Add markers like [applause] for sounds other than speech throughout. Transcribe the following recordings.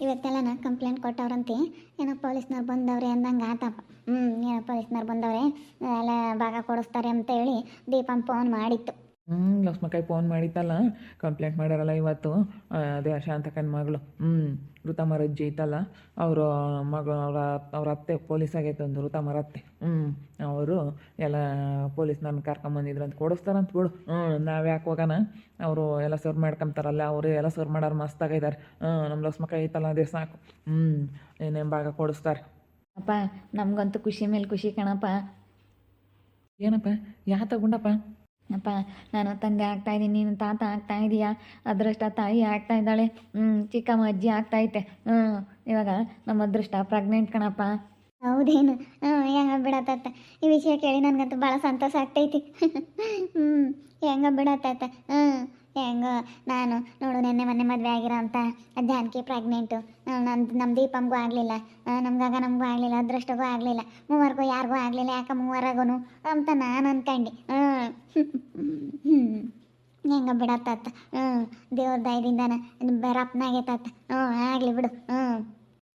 ಇವತ್ತೆಲ್ಲ ಕಂಪ್ಲೇಂಟ್ ಕೊಟ್ಟವ್ರಂತೆ. ಏನೋ ಪೊಲೀಸ್ನವ್ರು ಬಂದವ್ರೆ ಅಂದಂಗೆ ಆತಪ್ಪ ಹ್ಞೂ ಏನೋ ಪೊಲೀಸ್ನವ್ರು ಬಂದವ್ರೆ, ಎಲ್ಲ ಭಾಗ ಕೊಡಿಸ್ತಾರೆ ಅಂತ ಹೇಳಿ ದೀಪಂ ಫೋನ್ ಮಾಡಿತ್ತು. ಹ್ಞೂ ಲಕ್ಷ್ಮಕಾಯಿ ಫೋನ್ ಮಾಡಿತ್ತಲ್ಲ ಕಂಪ್ಲೇಂಟ್ ಮಾಡ್ಯಾರಲ್ಲ ಇವತ್ತು. ಅದೇ ಶಾಂತಕನ ಮಗಳು. ಹ್ಞೂ ಋತಮರ ಅಜ್ಜಿ ಇತ್ತಲ್ಲ ಅವರು ಮಗ ಅವರ ಅವ್ರ ಅತ್ತೆ ಪೊಲೀಸ್ ಆಗೈತೆ ಒಂದು ಋತಮರ ಅತ್ತೆ. ಹ್ಞೂ ಅವರು ಎಲ್ಲ ಪೊಲೀಸ್ ನನ್ನ ಕರ್ಕೊಂಬಂದಿದ್ರು ಅಂತ ಕೊಡಿಸ್ತಾರಂತ ಬಿಡು. ಹ್ಞೂ ನಾವು ಯಾಕೆ ಹೋಗೋಣ? ಅವರು ಎಲ್ಲ ಸರ್ವ್ ಮಾಡ್ಕೊಂತಾರಲ್ಲ ಅವರು ಎಲ್ಲ ಸರ್ವ್ ಮಾಡೋರು ಮಸ್ತಾಗಿದ್ದಾರೆ ಹ್ಞೂ ನಮ್ಮ ಲಕ್ಷ್ಮಕಾಯಿ ಐತಲ್ಲ ಅದೇ ಸಾಕು. ಹ್ಞೂ ಏನೇನು ಭಾಗ ಕೊಡಿಸ್ತಾರೆ? ಅಪ್ಪ ನಮಗಂತೂ ಖುಷಿ ಮೇಲೆ ಖುಷಿ ಕಣಪ್ಪ. ಏನಪ್ಪ? ಯಾ ತಗೊಂಡಪ್ಪ? ಅಪ್ಪ, ನಾನು ತಂದೆ ಆಗ್ತಾ ಇದ್ದೀನಿ, ನೀನು ತಾತ ಆಗ್ತಾ ಇದೀಯಾ? ಅದೃಷ್ಟ ತಾಯಿ ಆಗ್ತಾ ಇದ್ದಾಳೆ. ಹ್ಞೂ ಚಿಕ್ಕಮ್ಮ ಅಜ್ಜಿ ಆಗ್ತಾ ಐತೆ. ಹ್ಞೂ ಇವಾಗ ನಮ್ಮ ಅದೃಷ್ಟ ಪ್ರೆಗ್ನೆಂಟ್ ಕಣಪ್ಪ. ಹೌದೇನು? ಹ್ಞೂ ಹೆಂಗ ಬಿಡತ್ತ ಈ ವಿಷಯ ಕೇಳಿ ನನಗಂತೂ ಭಾಳ ಸಂತೋಷ ಆಗ್ತೈತಿ. [laughs] ಹ್ಞೂ ಹೆಂಗ ಬಿಡತ್ತ ಹ್ಞೂ ಹೆಂಗ, ನಾನು ನೋಡು ನೆನ್ನೆ ಮೊನ್ನೆ ಮದುವೆ ಆಗಿರೋ ಅಂತ ಜಾನಕಿ ಪ್ರೆಗ್ನೆಂಟು ನಮ್ಮ ನಮ್ಮ ದೀಪಮ್ಗೂ ಆಗಲಿಲ್ಲ. ನಮ್ಗಾಗ ನಮಗೂ ಆಗಲಿಲ್ಲ ಅದೃಷ್ಟಗೂ ಆಗಲಿಲ್ಲ. ಮೂವರ್ಗೂ ಯಾರಿಗೂ ಆಗಲಿಲ್ಲ, ಯಾಕೆ ಮೂವರಾಗೂ ಅಂತ ನಾನು ಅನ್ಕಂಡು. ಹ್ಞೂ ಹೆಂಗ ಬಿಡತ್ತ ಹ್ಞೂ ದೇವ್ರ ದಯದಿಂದನ ಬರಪ್ಪನಾಗೈತಾತ ಹ್ಞೂ ಆಗಲಿ ಬಿಡು. ಹ್ಞೂ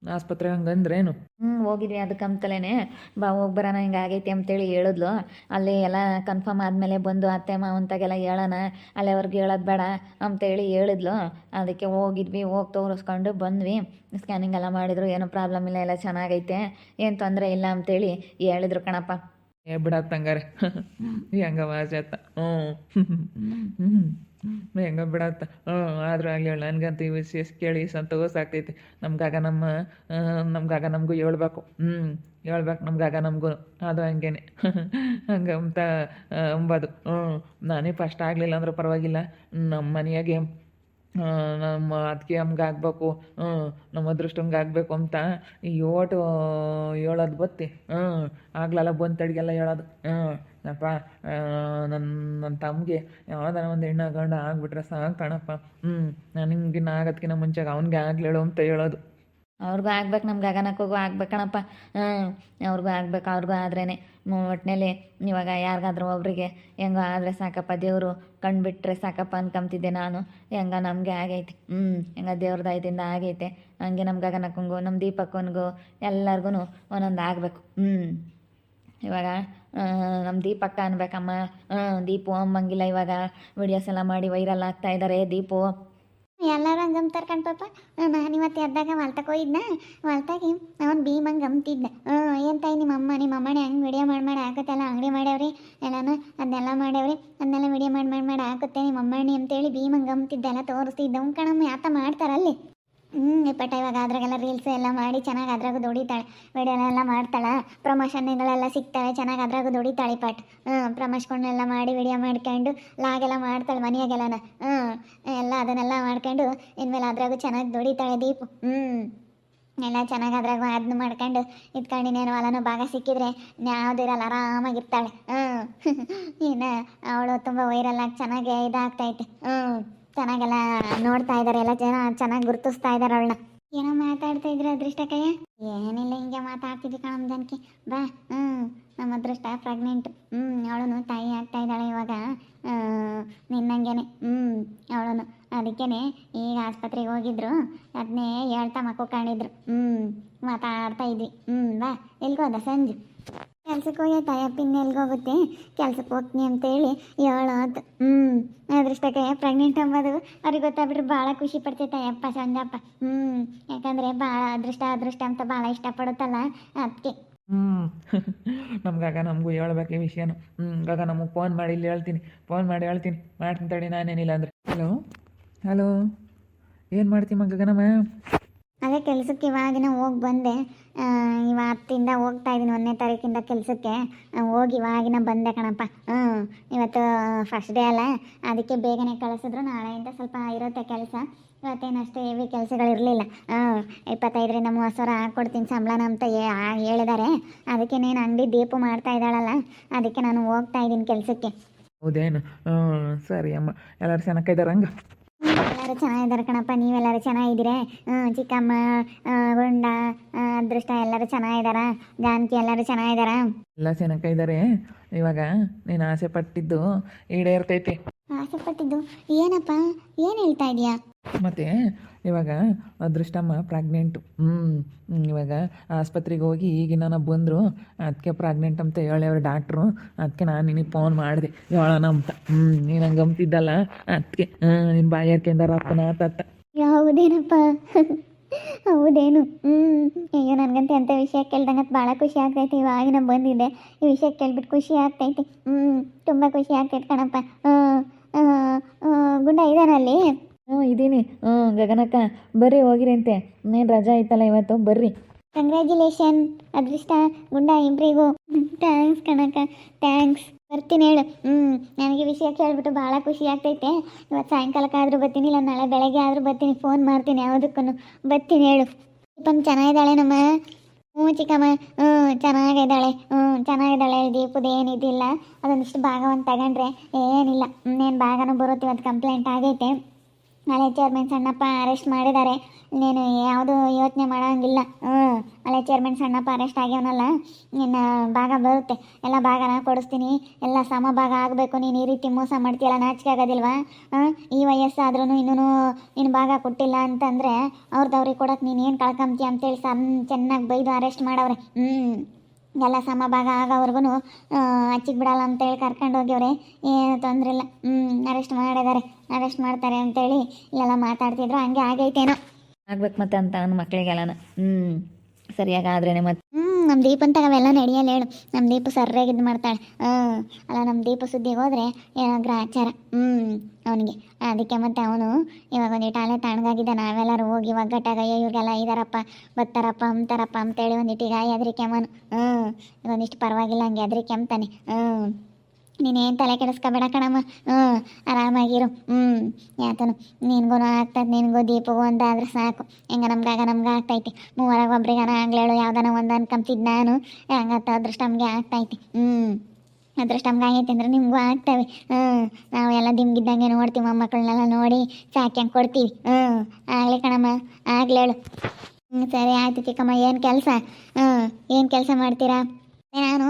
ಆಸ್ಪತ್ರೆ ಹಂಗಂದ್ರೇನು? ಹ್ಞೂ ಹೋಗಿದ್ವಿ ಅದಕ್ಕೆ ಅಂತಲೇನೆ. ಬಾ ಹೋಗಿ ಬರೋಣ ಹಿಂಗೆ ಆಗೈತಿ ಅಂತೇಳಿ ಹೇಳಿದ್ಲು. ಅಲ್ಲಿ ಎಲ್ಲ ಕನ್ಫರ್ಮ್ ಆದಮೇಲೆ ಬಂದು ಅತ್ತೆ ಮಾವಂತಾಗೆಲ್ಲ ಹೇಳೋಣ. ಅಲ್ಲಿವರೆಗೆ ಹೇಳೋದು ಬೇಡ ಅಂತೇಳಿ ಹೇಳಿದ್ಲು. ಅದಕ್ಕೆ ಹೋಗಿದ್ವಿ ಹೋಗಿ ತೋರಿಸ್ಕೊಂಡು ಬಂದ್ವಿ. ಸ್ಕ್ಯಾನಿಂಗ್ ಎಲ್ಲ ಮಾಡಿದ್ರು ಏನೂ ಪ್ರಾಬ್ಲಮ್ ಇಲ್ಲ ಎಲ್ಲ ಚೆನ್ನಾಗೈತೆ. ಏನು ತೊಂದರೆ ಇಲ್ಲ ಅಂತೇಳಿ ಹೇಳಿದ್ರು ಕಣಪ್ಪ. ಏ ಬಿಡತ್ತಂಗಾರೆ ಹೆಂಗ ಹ್ಞೂ ಹ್ಞೂ ಹೆಂಗ ಬಿಡತ್ತ ಹ್ಞೂ ಆದ್ರೂ ಆಗಲಿ ನನಗಂತೂ ಈ ವಿಷಯ ಕೇಳಿ ಸಂತೋಷ ಆಗ್ತೈತಿ. ನಮ್ಗಾಗ ನಮ್ಮ ನಮ್ಗಾಗ ನಮಗೂ ಹೇಳ್ಬೇಕು. ಹ್ಞೂ ಹೇಳ್ಬೇಕು ನಮ್ಗಾಗ ನಮಗೂ. ಅದು ಹಂಗೇನೆ. [laughs] ಹಂಗೆ ಅಂತ ಅಂಬದು. ಹ್ಞೂ ನಾನೇ ಫಸ್ಟ್ ಆಗಲಿಲ್ಲ ಅಂದ್ರೆ ಪರವಾಗಿಲ್ಲ. ನಮ್ಮ ಮನೆಯಾಗೆ ನಮ್ಮ ಅದಕ್ಕೆ ಹಂಗೆ ಆಗಬೇಕು, ಹ್ಞೂ, ನಮ್ಮ ಅದೃಷ್ಟ ಆಗಬೇಕು ಅಂತ ಈ ಹೇಳೋದು ಬತ್ತಿ, ಹ್ಞೂ, ಆಗ್ಲಲ್ಲ ಬಂದು ತಡಿಗೆಲ್ಲ ಹೇಳೋದು, ಹ್ಞೂ ಅಪ್ಪ ನನ್ನ ನನ್ನ ತಮ್ಮಗೆ ಯಾವ್ದಾರ ಒಂದು ಹೆಣ್ಣು ಗಂಡ ಆಗ್ಬಿಟ್ರೆ ಸಾಕು ಕಣಪ್ಪ, ಹ್ಞೂ ನಾನು ಹಿಂಗಿನ್ನ ಆಗೋದ್ಕಿಂತ ಮುಂಚೆಗೆ ಅವ್ನಿಗೆ ಹೇಳು ಅಂತ ಹೇಳೋದು. ಅವ್ರಿಗೂ ಆಗ್ಬೇಕು ನಮ್ಮ ಗಗನಕ್ಕೂ ಆಗ್ಬೇಕಣಪ್ಪ. ಅವ್ರಿಗೂ ಆಗ್ಬೇಕು ಅವ್ರಿಗೂ ಆದ್ರೇ ಒಟ್ಟಿನಲ್ಲಿ ಇವಾಗ ಯಾರಿಗಾದ್ರೂ ಒಬ್ಬರಿಗೆ ಹೆಂಗೋ ಆದರೆ ಸಾಕಪ್ಪ ದೇವರು ಕಂಡುಬಿಟ್ರೆ ಸಾಕಪ್ಪ ಅನ್ಕೊಂತಿದ್ದೆ ನಾನು. ಹೆಂಗ ನಮಗೆ ಆಗೈತೆ. ಹ್ಞೂ ಹೆಂಗ ದೇವ್ರ ದಯದಿಂದ ಆಗೈತೆ. ಹಂಗೆ ನಮ್ಮ ಗಗನಕ್ಕಂಗೂ ನಮ್ಮ ದೀಪಕ್ಕನಿಗೂ ಎಲ್ಲರಿಗೂ ಒಂದೊಂದು ಆಗಬೇಕು. ಹ್ಞೂ ಇವಾಗ ನಮ್ಮ ದೀಪಕ್ಕ ಅನ್ಬೇಕಮ್ಮ. ದೀಪು ಅಮ್ಮಂಗಿಲ್ಲ ಇವಾಗ. ವಿಡಿಯೋಸ್ ಎಲ್ಲ ಮಾಡಿ ವೈರಲ್ ಆಗ್ತಾ ಇದ್ದಾರೆ ದೀಪು. ಎಲ್ಲರೂ ಕಣ್ ಪಾಪ. ನಾನು ಇವತ್ತು ಎದ್ದಾಗ ಮಲ್ತಕ್ಕೆ ಹೋಗಿದ್ನ? ಹೊಲ್ತಾಗಿ ಅವ್ನು ಭೀಮಂಗೆ ಗಮ್ತಿದ್ದ ಹ್ಞೂ ಏನು ತಾಯಿ ನಿಮ್ಮ ಅಮ್ಮ? ನಿಮ್ಮ ಅಮ್ಮನೇ ಹಂಗೆ ವಿಡಿಯೋ ಮಾಡಿ ಮಾಡಿ ಹಾಕತ್ತೆಲ್ಲ, ಅಂಗಡಿ ಮಾಡ್ಯಾವ್ರಿ? ಎಲ್ಲಾನು ಅದನ್ನೆಲ್ಲ ಮಾಡ್ಯಾವ್ರಿ? ಅದನ್ನೆಲ್ಲ ವಿಡಿಯೋ ಮಾಡಿ ಮಾಡಿ ಮಾಡಿ ಹಾಕುತ್ತೆ ನಿಮ್ಮ ಅಮ್ಮಣ್ಣಿ ಅಂತೇಳಿ ಭೀಮಂಗೆ ಹಂಗೆ ಎಲ್ಲ ತೋರಿಸ್ತಿದ್ದ ಅವ್ನು ಕಣಮ್ಮ ಯಾತ ಮಾಡ್ತಾರಲ್ಲಿ? ಹ್ಞೂ ಇಪ್ಪಟ್ಟ ಇವಾಗ ಅದ್ರಾಗೆಲ್ಲ ರೀಲ್ಸ್ ಎಲ್ಲ ಮಾಡಿ ಚೆನ್ನಾಗಿ ಅದ್ರಾಗ ದುಡಿತಾಳೆ. ವಿಡಿಯೋ ಎಲ್ಲ ಮಾಡ್ತಾಳೆ? ಪ್ರಮೋಷನ್ಗಳೆಲ್ಲ ಸಿಗ್ತಾಳೆ, ಚೆನ್ನಾಗಿ ಅದ್ರಾಗ ದುಡಿತಾಳೆ ಪಟ್ ಹ್ಞೂ ಪ್ರಮೋಷ್ಕೊಂಡೆಲ್ಲ ಮಾಡಿ ವಿಡಿಯೋ ಮಾಡ್ಕೊಂಡು ಲಾಗೆಲ್ಲ ಮಾಡ್ತಾಳೆ ಮನೆಯಾಗೆಲ್ಲನ. ಹ್ಞೂ ಎಲ್ಲ ಅದನ್ನೆಲ್ಲ ಮಾಡ್ಕೊಂಡು, ಇನ್ಮೇಲೆ ಅದ್ರಾಗೂ ಚೆನ್ನಾಗಿ ದುಡಿತಾಳೆ ದೀಪು. ಹ್ಞೂ ಎಲ್ಲ ಚೆನ್ನಾಗಿ ಅದ್ರಾಗ ಅದನ್ನ ಮಾಡ್ಕೊಂಡು ಇಟ್ಕೊಂಡಿನೇನು ಹೊಲನೂ ಭಾಗ ಸಿಕ್ಕಿದ್ರೆ ಯಾವುದಿರಲ್ಲ ಆರಾಮಾಗಿರ್ತಾಳೆ. ಹ್ಞೂ [laughs] ಇನ್ನು ಅವಳು ತುಂಬ ವೈರಲ್ ಆಗಿ ಚೆನ್ನಾಗಿ ಇದಾಗ್ತೈತೆ ಹ್ಞೂ ಚೆನ್ನಾಗೆಲ್ಲ ನೋಡ್ತಾ ಇದ್ದಾರೆ ಎಲ್ಲ ಜನ ಚೆನ್ನಾಗಿ ಗುರುತಿಸ್ತಾ ಇದ್ದಾರೆ ಅವಳನ್ನ. ಏನೋ ಮಾತಾಡ್ತಾ ಇದ್ರೆ ಕೈಯ ಏನಿಲ್ಲ, ಹಿಂಗೆ ಮಾತಾಡ್ತಿದ್ವಿ ಕಣಮ್ ಜನಕ್ಕೆ ಬಾ ಹ್ಞೂ ನಮ್ಮ ಅದೃಷ್ಟ ಪ್ರೆಗ್ನೆಂಟ್ ಹ್ಞೂ ಅವಳು ತಾಯಿ ಆಗ್ತಾ ಇದ್ದಾಳೆ ಇವಾಗ. ನಿನ್ನಂಗೆನೆ. ಹ್ಞೂ ಅವಳು ಅದಕ್ಕೇನೆ ಈಗ ಆಸ್ಪತ್ರೆಗೆ ಹೋಗಿದ್ರು. ಅದನ್ನೇ ಹೇಳ್ತಾ ಮಕ್ಕಳು ಕಾಣಿದ್ರು ಹ್ಞೂ ಮಾತಾಡ್ತಾ ಇದ್ವಿ. ಹ್ಞೂ ಬಾ, ಎಲ್ಗೋದ ಸಂಜು? ಕೆಲ್ಸಕ್ಕೆ ಯಪ್ಪಿನ ಎಲ್ಗೋಗುತ್ತೆ ಕೆಲ್ಸಕ್ಕೆ ಹೋಗ್ತೀನಿ ಅಂತೇಳಿ ಹೇಳೋದು ಹ್ಞೂ ಅದೃಷ್ಟಕ್ಕೆ ಪ್ರೆಗ್ನೆಂಟ್ ಅಂಬೋದು. ಅವ್ರಿಗೆ ಗೊತ್ತಾಗ್ಬಿಟ್ರೆ ಭಾಳ ಖುಷಿ ಪಡ್ತೈತೆ ತಾಯಪ್ಪ, ಸಂಜಪ್ಪ. ಹ್ಞೂ ಯಾಕಂದರೆ ಭಾಳ ಅದೃಷ್ಟ ಅದೃಷ್ಟ ಅಂತ ಭಾಳ ಇಷ್ಟಪಡುತ್ತಲ್ಲ ಅದಕ್ಕೆ ಹ್ಞೂ [laughs] ನಮ್ಗಾಗ ನಮಗೂ ಹೇಳ್ಬೇಕು ಈ ವಿಷಯನ. ಹ್ಞೂ ಆಗ ನಮಗೆ ಫೋನ್ ಮಾಡಿ ಇಲ್ಲಿ ಹೇಳ್ತೀನಿ. ಫೋನ್ ಮಾಡಿ ಹೇಳ್ತೀನಿ. ಮಾಡ್ತೀನಿ ತಡಿ, ನಾನೇನಿಲ್ಲ ಅಂದರೆ. ಹಲೋ ಹಲೋ ಏನು ಮಾಡ್ತೀವಿ ಗಗನಮ್ಮ ಅದೇ ಕೆಲಸಕ್ಕೆ ಇವಾಗಿನ ಹೋಗಿ ಬಂದೆ. ಇವತ್ತಿಂದ ಹೋಗ್ತಾ ಇದ್ದೀನಿ ಒಂದನೇ ತಾರೀಕಿಂದ ಕೆಲಸಕ್ಕೆ. ಹೋಗಿ ಇವಾಗಿನ ಬಂದೆ ಕಣಪ್ಪ. ಹ್ಞೂ ಇವತ್ತು ಫಸ್ಟ್ ಡೇ ಅಲ್ಲ. ಅದಕ್ಕೆ ಬೇಗನೆ ಕಳಿಸಿದ್ರು. ನಾಳೆಯಿಂದ ಸ್ವಲ್ಪ ಇರುತ್ತೆ ಕೆಲಸ. ಇವತ್ತೇನಷ್ಟು ಹೆವಿ ಕೆಲಸಗಳಿರಲಿಲ್ಲ ಹಾಂ ಇಪ್ಪತ್ತೈದರಿಂದ ಮೂವತ್ತು ಸಾವಿರ ಹಾಕ್ಕೊಡ್ತೀನಿ ಸಂಬಳನ ಅಂತ ಹೇಳಿದ್ದಾರೆ ಅದಕ್ಕೆ ನೀನು ಅಂಗಡಿ ದೀಪು ಮಾಡ್ತಾ ಇದ್ದಾಳಲ್ಲ. ಅದಕ್ಕೆ ನಾನು ಹೋಗ್ತಾ ಇದ್ದೀನಿ ಕೆಲಸಕ್ಕೆ. ಹೌದೇನು? ಹ್ಞೂ ಸರಿ ಅಮ್ಮ. ಎಲ್ಲರೂ ಚೆನ್ನಾಗಿದ್ದಾರೆ ಹಂಗೆ? ಎಲ್ಲರೂ ಚೆನ್ನಾಗಿದ್ದಾರೆ ಕಣಪ್ಪ ನೀವೆಲ್ಲರೂ ಚೆನ್ನಾಗಿದ್ದೀರಾ? ಚಿಕ್ಕಮ್ಮ ಗುಂಡ ಅದೃಷ್ಟ ಎಲ್ಲರೂ ಚೆನ್ನಾಗಿದ್ದಾರಾ? ಜಾನಕಿ ಎಲ್ಲರೂ ಚೆನ್ನಾಗಿದ್ದಾರಾ? ಎಲ್ಲ ಚೆನ್ನಾಗಿದ್ದಾರೆ ಇವಾಗ ನೀನು ಆಸೆ ಪಟ್ಟಿದ್ದು ಈಡೇರ್ತೈತಿ. ಆಸೆ ಪಟ್ಟಿದ್ದು? ಏನಪ್ಪ ಏನು ಹೇಳ್ತಾ ಇದೀಯಾ? ಮತ್ತು ಇವಾಗ ಅದೃಷ್ಟಮ್ಮ ಪ್ರಾಗ್ನೆಂಟು ಹ್ಞೂ ಇವಾಗ, ಆಸ್ಪತ್ರೆಗೆ ಹೋಗಿ ಈಗಿನ ಬಂದರು ಅದಕ್ಕೆ ಪ್ರಾಗ್ನೆಂಟ್ ಅಂತ ಹೇಳ್ಯವ್ರು ಡಾಕ್ಟ್ರು ಅದಕ್ಕೆ ನಾನು ನಿನಗೆ ಫೋನ್ ಮಾಡಿದೆ. ಹೇಳೋಣ ಅಂತ. ಹ್ಞೂ ನೀನು ಹಂಗೆ ಅಂತಿದ್ದಲ್ಲ ಅದಕ್ಕೆ ನಿನ್ನ ಬಾಯರ್ಕೆಂದಾರಪ್ಪನ ತತ್ತ ಯಾವುದೇನಪ್ಪ? ಹೌದೇನು? ಹ್ಞೂ ಅಯ್ಯೋ, ನನಗಂತ ಅಂತ ವಿಷಯ ಕೇಳ್ದಂಗೆ ಭಾಳ ಖುಷಿ ಆಗ್ತೈತಿ. ಇವಾಗ ನಾನು ಬಂದಿದ್ದೆ ಈ ವಿಷಯ ಕೇಳ್ಬಿಟ್ಟು ಖುಷಿ ಆಗ್ತೈತಿ. ಹ್ಞೂ ತುಂಬ ಖುಷಿ ಆಗ್ತೈತೆ ಕಣಪ್ಪ. ಹ್ಞೂ ಗುಂಡ ಇದಾನಲ್ಲಿ ಹ್ಞೂ, ಇದ್ದೀನಿ. ಹ್ಞೂ, ಗಗನಕ್ಕ, ಬರ್ರಿ, ಹೋಗಿರಂತೆ. ಇನ್ನೇನು ರಜಾ ಐತಲ್ಲ ಇವತ್ತು? ಬರ್ರಿ. ಕಂಗ್ರ್ಯಾಚುಲೇಷನ್ ಅದೃಷ್ಟ ಗುಂಡ ಇಬ್ಬರಿಗೂ ಥ್ಯಾಂಕ್ಸ್ ಕಣಕ್ಕ. ಥ್ಯಾಂಕ್ಸ್ ಬರ್ತೀನಿ ಹೇಳು. ಹ್ಞೂ, ನನಗೆ ವಿಷಯ ಕೇಳಿಬಿಟ್ಟು ಭಾಳ ಖುಷಿ ಆಗ್ತೈತೆ. ಇವತ್ತು ಸಾಯಂಕಾಲಕ್ಕಾದರೂ ಬರ್ತೀನಿ, ಇಲ್ಲ ನಾಳೆ ಬೆಳಗ್ಗೆ ಆದರೂ ಬರ್ತೀನಿ. ಫೋನ್ ಮಾಡ್ತೀನಿ ಯಾವುದಕ್ಕೂ ಬರ್ತೀನಿ ಹೇಳು. ದೀಪನ್ ಚೆನ್ನಾಗಿದ್ದಾಳೆ ನಮ್ಮ? ಹ್ಞೂ, ಚಿಕ್ಕಮ್ಮ. ಹ್ಞೂ, ಚೆನ್ನಾಗಿದ್ದಾಳೆ. ಹ್ಞೂ, ಚೆನ್ನಾಗಿದ್ದಾಳೆ. ದೀಪದ ಏನಿದಿಲ್ಲ ಅದೊಂದಿಷ್ಟು ಭಾಗವನ್ನು ತಗೊಂಡ್ರೆ ಏನಿಲ್ಲ. ಇನ್ನೇನು ಭಾಗನೂ ಬರುತ್ತೆ ಇವತ್ತು ಕಂಪ್ಲೇಂಟ್ ಆಗೈತೆ. ನಾಳೆ ಚೇರ್ಮನ್ ಸಣ್ಣಪ್ಪ ಅರೆಸ್ಟ್ ಮಾಡಿದ್ದಾರೆ ನೀನು ಯಾವುದು ಯೋಚನೆ ಮಾಡೋಂಗಿಲ್ಲ. ಹ್ಞೂ ನಾಳೆ ಚೇರ್ಮನ್ ಸಣ್ಣಪ್ಪ ಅರೆಸ್ಟ್ ಆಗ್ಯವನಲ್ಲ, ನಿನ್ನ ಭಾಗ ಬರುತ್ತೆ. ಎಲ್ಲ ಭಾಗ ನಾನು ಕೊಡಿಸ್ತೀನಿ. ಎಲ್ಲ ಸಮ ಭಾಗ ಆಗಬೇಕು. ನೀನು ಈ ರೀತಿ ಮೋಸ ಮಾಡ್ತೀಯಲ್ಲ, ನಾಚಿಕೆ ಆಗೋದಿಲ್ವಾ? ಈ ವಯಸ್ಸಾದ್ರೂ ಇನ್ನೂ ನಿನ್ನ ಭಾಗ ಕೊಟ್ಟಿಲ್ಲ ಅಂತಂದರೆ ಅವ್ರದ್ದು ಕೊಡೋಕೆ ನೀನು ಏನು ಕಳ್ಕೊಂತೀಯ ಅಂತೇಳಿ ಸಣ್ಣ, ಚೆನ್ನಾಗಿ ಬೈದು ಅರೆಸ್ಟ್ ಮಾಡವ್ರೆ. ಹ್ಞೂ. ಎಲ್ಲ ಸಮ ಭಾಗ ಆಗೋವರೆಗೂ ಹಚ್ಚಿಗೆ ಬಿಡಲ್ಲ ಅಂತೇಳಿ ಕರ್ಕೊಂಡು ಹೋಗ್ಯವ್ರೆ. ಏನು ತೊಂದರೆ ಇಲ್ಲ. ಹ್ಞೂ ಅರೆಸ್ಟ್ ಮಾಡಿದ್ದಾರೆ. ಅರೆಸ್ಟ್ ಮಾಡ್ತಾರೆ ಅಂತೇಳಿ ಇಲ್ಲೆಲ್ಲ ಮಾತಾಡ್ತಿದ್ರು. ಹಂಗೆ ಆಗೈತೇನೋ. ಆಗ್ಬೇಕು ಮತ್ತೆ ಅಂತ ನನ್ನ ಮಕ್ಕಳಿಗೆಲ್ಲನ ಹ್ಞೂ ಸರಿಯಾಗಿ ಆದ್ರೇನೆ ಮತ್ತೆ. ನಮ್ಮ ದೀಪನ್ ಅವೆಲ್ಲ ನಡೆಯಲ್ಲ ಹೇಳು. ನಮ್ಮ ದೀಪ ಸರ್ಯಾಗಿ ಇದು ಮಾಡ್ತಾಳೆ. ಹಾಂ ಅಲ್ಲ ನಮ್ಮ ದೀಪ ಸುದ್ದಿಗೆ ಹೋದರೆ ಏನೋ ಗ್ರಾಚಾರ. ಹ್ಞೂ ಅವನಿಗೆ. ಅದಕ್ಕೆ ಮತ್ತೆ ಅವನು ಇವಾಗ ಒಂದಿಟ್ಟು ಅಲೆ ತಣ್ಣಗಾಗಿದ್ದ ನಾವೆಲ್ಲರೂ ಹೋಗಿ ಒಗ್ಗಟ್ಟಾಗ ಅಯ್ಯೋ ಇವ್ರಿಗೆಲ್ಲ ಇದಾರಪ್ಪ, ಬತ್ತಾರಪ್ಪ ಅಂತಾರಪ್ಪ ಅಂತೇಳಿ ಒಂದಿಟ್ಟು ಈಗ ಹೆದ್ರಿಕೆ ಅವನು ಹ್ಞೂ ಒಂದಿಷ್ಟು ಪರವಾಗಿಲ್ಲ, ಹಂಗೆ ಹೆದ್ರಿಕೆ ಹ್ಞೂ ನೀನೇನು ತಲೆ ಕೆಡಿಸ್ಕೊಬೇಡ ಕಣಮ್ಮ. ಹ್ಞೂ ಆರಾಮಾಗಿರು. ಹ್ಞೂ ಯಾತನು. ನಿನ್ಗೂ ಆಗ್ತದೆ, ನಿನಗೂ ದೀಪಗೂ ಒಂದಾದ್ರೆ ಸಾಕು. ಹೆಂಗ ನಮ್ಗಾಗ, ನಮ್ಗೆ ಆಗ್ತೈತಿ. ಮೂವರಾಗ ಒಬ್ರಿಗಾನ ಆಗ್ಲೇಳು, ಯಾವ್ದಾನ ಒಂದು ಅನ್ಕೊಂತಿದ್ದು ನಾನು. ಹೆಂಗತ್ತ ಅದೃಷ್ಟ ನಮಗೆ ಆಗ್ತೈತಿ. ಹ್ಞೂ ಅದೃಷ್ಟ ನಮ್ಗೆ ಆಗೈತೆ ಅಂದ್ರೆ ನಿಮಗೂ ಆಗ್ತವೆ. ಹ್ಞೂ ನಾವು ಎಲ್ಲ ದಿಮ್ಗಿದ್ದಂಗೆ ನೋಡ್ತೀವಿ ಮೊಮ್ಮಕ್ಕಳನ್ನೆಲ್ಲ ನೋಡಿ ಸಾಕ್ಯಂಗೆ ಕೊಡ್ತೀವಿ. ಹ್ಞೂ ಆಗಲಿ ಕಣಮ್ಮ, ಆಗ್ಲೇಳು. ಹ್ಞೂ ಸರಿ ಆಯ್ತು ಚಿಕ್ಕಮ್ಮ, ಏನು ಕೆಲಸ? ಹ್ಞೂ ಏನು ಕೆಲಸ ಮಾಡ್ತೀರಾ? ನಾನು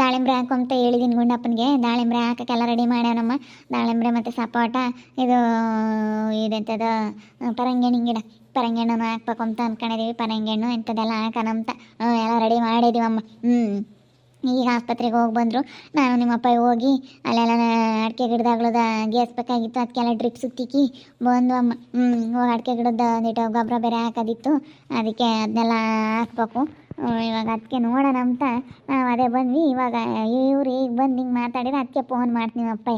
ದಾಳಿಂಬ್ರೆ ಅಂತ ಹೇಳಿದ್ದೀನಿ ಗುಂಡಪ್ಪನಿಗೆ. ದಾಳಿಂಬ್ರೆ ಹಾಕಕ್ಕೆಲ್ಲ ರೆಡಿ ಮಾಡ್ಯಾನಮ್ಮ. ದಾಳಿಂಬ್ರೆ ಮತ್ತು ಸಪೋಟ, ಇದು ಇದೆಂಥದ್ದು ಪರಂಗಿಣಿ ಗಿಡ. ಪರಂಗಿಣ್ಣು ಹಾಕ್ಬೇಕು ಅಂತ ಅಂದ್ಕೊಂಡಿದ್ದೀವಿ ಪರಂಗಿಣ್ಣು ಇಂಥದ್ದೆಲ್ಲ ಹಾಕೋಣಂತ ಎಲ್ಲ ರೆಡಿ ಮಾಡಿದ್ದೀವಮ್ಮ ಹ್ಞೂ ಈಗ ಆಸ್ಪತ್ರೆಗೆ ಹೋಗಿ ಬಂದರು. ನಾನು ನಿಮ್ಮಪ್ಪ ಹೋಗಿ ಅಲ್ಲೆಲ್ಲ ಅಡಿಕೆ ಗಿಡದಾಗ್ಲದ ಗೇಸ್ಬೇಕಾಗಿತ್ತು ಅದಕ್ಕೆಲ್ಲ ಡ್ರಿಪ್ ಸುತ್ತಿಕ್ಕಿ ಬಂದು ಅಮ್ಮ ಹ್ಞೂ ಹೋಗಿ ಅಡಿಕೆ ಗಿಡದ ಒಂದಿಟ್ಟು ಗೊಬ್ಬರ ಬೇರೆ ಹಾಕೋದಿತ್ತು. ಅದಕ್ಕೆ ಅದನ್ನೆಲ್ಲ ಹಾಕ್ಬೇಕು. ಇವಾಗ ಅದಕ್ಕೆ ನೋಡೋಣ ಅಂತ. ನಾವು ಅದೇ ಬಂದ್ವಿ. ಇವಾಗ ಇವ್ರು ಈಗ ಬಂದು ಹಿಂಗೆ ಮಾತಾಡಿದ್ರೆ ಅದಕ್ಕೆ ಫೋನ್ ಮಾಡ್ತೀನಿ ಅಪ್ಪ.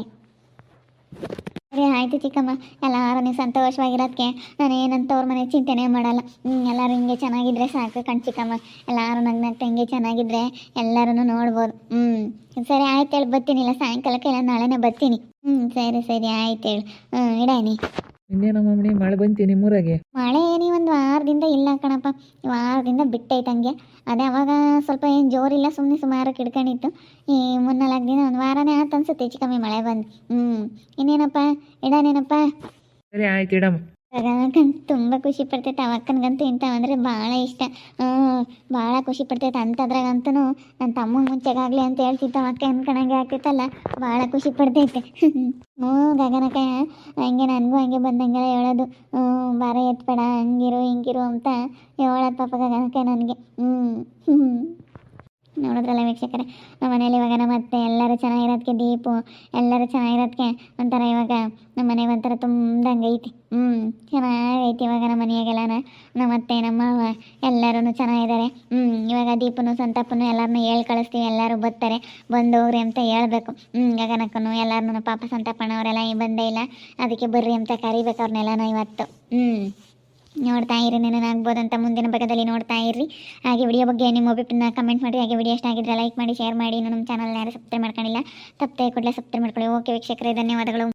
ಸರಿ, ಆಯಿತು ಚಿಕ್ಕಮ್ಮ. ಎಲ್ಲರೂ ನೀವು ಸಂತೋಷವಾಗಿರೋದಕ್ಕೆ ನಾನು ಏನಂತ ಅವ್ರ ಮನೆ ಚಿಂತೆನೇ ಮಾಡಲ್ಲ. ಹ್ಞೂ ಎಲ್ಲರೂ ಹಿಂಗೆ ಚೆನ್ನಾಗಿದ್ರೆ ಸಾಕು ಕಣ್ ಚಿಕ್ಕಮ್ಮ. ಎಲ್ಲರೂ ನಗ್ನಗ್ತ ಹಿಂಗೆ ಚೆನ್ನಾಗಿದ್ರೆ ಎಲ್ಲರೂ ನೋಡ್ಬೋದು. ಹ್ಞೂ ಸರಿ, ಆಯ್ತು ಹೇಳಿ. ಬರ್ತೀನಿ. ಇಲ್ಲ, ಸಾಯಂಕಾಲಕ್ಕೆ ಇಲ್ಲ, ನಾಳೆನೇ ಬರ್ತೀನಿ. ಹ್ಞೂ ಸರಿ ಸರಿ, ಆಯ್ತು ಹೇಳಿ. ಹ್ಞೂ ಇಡಾನಿ ಇನ್ನೇನಮ್ಮ ಮಳೆ ಬಂತಿ ನಿಮ್ಮೂರಾಗೆ? ಮಳೆ ಏನಿ ಒಂದು ವಾರದಿಂದ ಇಲ್ಲ ಕಣಪ್ಪ. ವಾರದಿಂದ ಬಿಟ್ಟೈತೆ ಹಂಗೆ. ಅದೇ ಅವಾಗ ಸ್ವಲ್ಪ ಏನು ಜೋರಿಲ್ಲ ಸುಮ್ಮನೆ ಸುಮಾರು ಕಿಡ್ಕೊಂಡಿತ್ತು. ಈ ಮುನ್ನಾಲ್ಕು ದಿನ ಒಂದು ವಾರನೇ ಆತು ಅನ್ಸುತ್ತೆ ಹೆಚ್ಚು ಕಮ್ಮಿ ಮಳೆ ಬಂದು. ಹ್ಞೂ ಇನ್ನೇನಪ್ಪ? ಇಡನೇನಪ್ಪ? ಸರಿ ಆಯ್ತು ಇಡಮ್ಮ. ಗಗನಕ್ಕಂತೂ ತುಂಬ ಖುಷಿ ಪಡ್ತೈತೆ. ಅವಕ್ಕನಿಗಂತೂ ಅಂದರೆ ಭಾಳ ಇಷ್ಟ. ಭಾಳ ಖುಷಿ ಪಡ್ತೈತೆ ಅಂಥದ್ರಾಗಂತೂ ನನ್ನ ತಮ್ಮ ಮುಂಚೆಗಾಗಲಿ ಅಂತ ಹೇಳ್ತಿತ್ತು ಅವಕ್ಕ ಅನ್ಕಣಂಗೆ ಆಗ್ತೈತಲ್ಲ ಭಾಳ ಖುಷಿ ಪಡ್ತೈತೆ. ಹ್ಞೂ ಗಗನಕ ಹಂಗೆ ನನಗೂ ಹಂಗೆ ಬಂದಂಗೆಲ್ಲ ಹೇಳೋದು. ಬಾರ ಎತ್ಬೇಡ, ಹಂಗಿರು ಹಿಂಗಿರು ಅಂತ ಹೇಳೋದು ಪಾಪ ಗಗನಕ ನನಗೆ. ಹ್ಞೂ ಹ್ಞೂ ನೋಡಿದ್ರಲ್ಲ ವೀಕ್ಷಕರೇ? ನಮ್ಮ ಮನೇಲಿ ಇವಾಗ ನಮ್ಮ ಅತ್ತೆ ಎಲ್ಲರೂ ಚೆನ್ನಾಗಿರೋದಕ್ಕೆ ದೀಪು, ಎಲ್ಲರೂ ಚೆನ್ನಾಗಿರೋದಕ್ಕೆ ಒಂಥರ ಇವಾಗ ನಮ್ಮ ಮನೆಗೆ ಒಂಥರ ತುಂಬ್ದಂಗೆ ಐತಿ. ಹ್ಞೂ ಚೆನ್ನಾಗೈತಿ ಇವಾಗ ನಮ್ಮ ಮನೆಯಾಗೆಲ್ಲನ ನಮ್ಮ ಅತ್ತೆ, ನಮ್ಮ ಎಲ್ಲರೂ ಚೆನ್ನಾಗಿದ್ದಾರೆ. ಹ್ಞೂ ಇವಾಗ ದೀಪನು, ಸಂತಾಪನು ಎಲ್ಲರನ್ನೂ ಹೇಳಿ ಕಳಿಸ್ತೀವಿ, ಎಲ್ಲರೂ ಬರ್ತಾರೆ. ಬಂದು ಹೋಗ್ರಿ ಅಂತ ಹೇಳ್ಬೇಕು. ಹ್ಞೂ ಗಗನಕ್ಕನು ಎಲ್ಲರನ್ನೂ ಪಾಪ ಸಂತಾಪಣ್ಣವರೆಲ್ಲ ಬಂದೇ ಇಲ್ಲ. ಅದಕ್ಕೆ ಬರ್ರಿ ಅಂತ ಕರಿಬೇಕು ಅವ್ರನ್ನೆಲ್ಲನೂ ಇವತ್ತು. ಹ್ಞೂ ನೋಡ್ತಾ ಇರಿ ನೆನನಾಗ್ಬೋದು ಅಂತ ಮುಂದಿನ ಭಾಗದಲ್ಲಿ ನೋಡ್ತಾ ಇರ್ರಿ ಹಾಗೆ ವಿಡಿಯೋ ಬಗ್ಗೆ ನಿಮ್ಮ ಒಪಿನಿಯನ್ನ ಕಮೆಂಟ್ ಮಾಡಿ. ಹಾಗೆ ವಿಡಿಯೋ ಇಷ್ಟ ಆಗಿದ್ರೆ ಲೈಕ್ ಮಾಡಿ ಶೇರ್ ಮಾಡಿ. ಇನ್ನು ನಮ್ಮ ಚಾನಲ್ನ ಯಾರು ಸಬ್ಸ್ಕ್ರೈಬ್ ಮಾಡ್ಕೊಂಡಿಲ್ಲ ತಪ್ಪದೆ ಕೂಡಲೇ ಸಬ್ಸ್ಕ್ರೈಬ್ ಮಾಡ್ಕೊಳ್ಳಿ. ಓಕೆ ವೀಕ್ಷಕರೇ, ಧನ್ಯವಾದಗಳು.